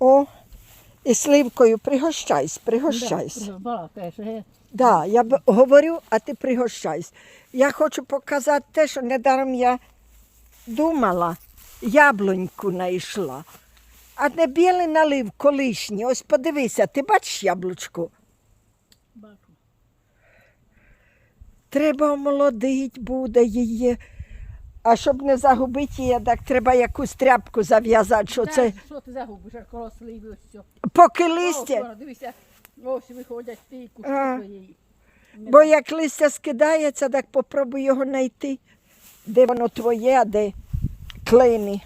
О, і сливкою пригощайся, пригощайся. Да, балакаєш, ге. Да, я б говорю, а ти пригощайся. Я хочу показати те, що недаром я думала, яблуньку знайшла. А не білий налив колишній. Ось подивися, ти бачиш яблучко? Бачу. Треба омолодить буде її. А щоб не загубити її, так треба якусь тряпку зав'язати, що це Що загубиш, а коло сливи ось все. поки листя. вона, дивися, ось виходять ті кусти А. твоєї. Бо як листя скидається, так попробуй його знайти. Де воно твоє, а де клейні.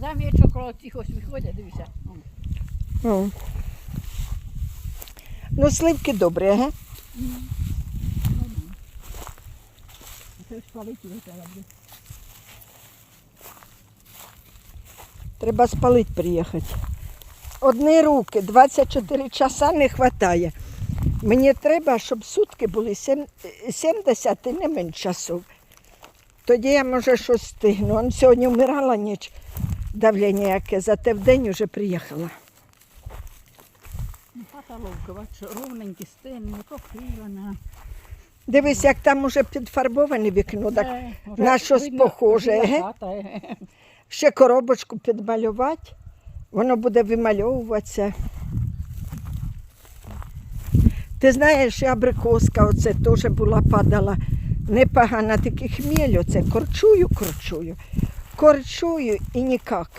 Замічу, коло цих ось виходять, дивися. О. Ну, сливки добрі, ага. Це ж палити треба буде. Треба спалити приїхати. Одні руки, 24 часа не вистачає. Мені треба, щоб сутки були 70 і не менше часов. Тоді я може щось встигну. Он сьогодні вмирала ніч давлення яке, зате в день вже приїхала. Ну, Хата ловка, бачиш, ровненькі стіни, покривана. Дивись, як там уже підфарбоване вікно, так Е, на щось похоже, ще коробочку підмалювати, воно буде вимальовуватися. Ти знаєш, абрикоска оце теж була падала. Непогана, такий хміль оце. Корчую, корчую. Корчую і ніяк.